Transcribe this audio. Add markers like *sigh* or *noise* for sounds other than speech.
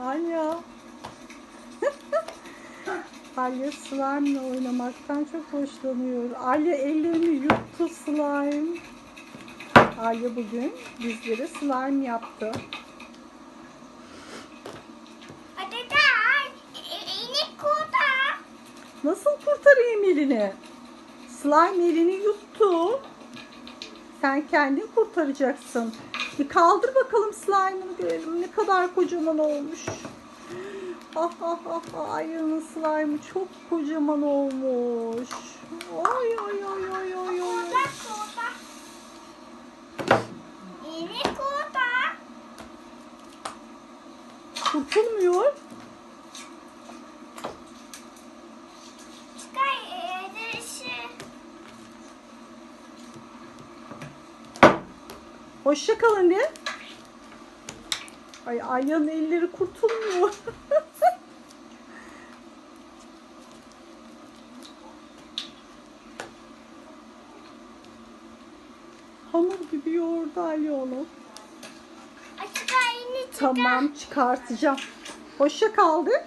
Alya. Alya slime'la oynamaktan çok hoşlanıyor. Alya ellerini yuttu slime. Alya bugün bizlere slime yaptı. İnek kurtar. Nasıl kurtarayım elini? Slime elini yuttu. Sen kendin kurtaracaksın. Bir kaldır bakalım slime'ını görelim. Ne kadar kocaman olmuş. Ah ah ah ah. Ayının slime'ı çok kocaman olmuş. Ay ay ay ay ay ay. Kurtulmuyor. Hoşça kalın de. Ay Alya'nın elleri kurtulmuyor. *laughs* Hamur gibi yoğurdu Alya onu. Tamam çıkartacağım. Hoşça kal de.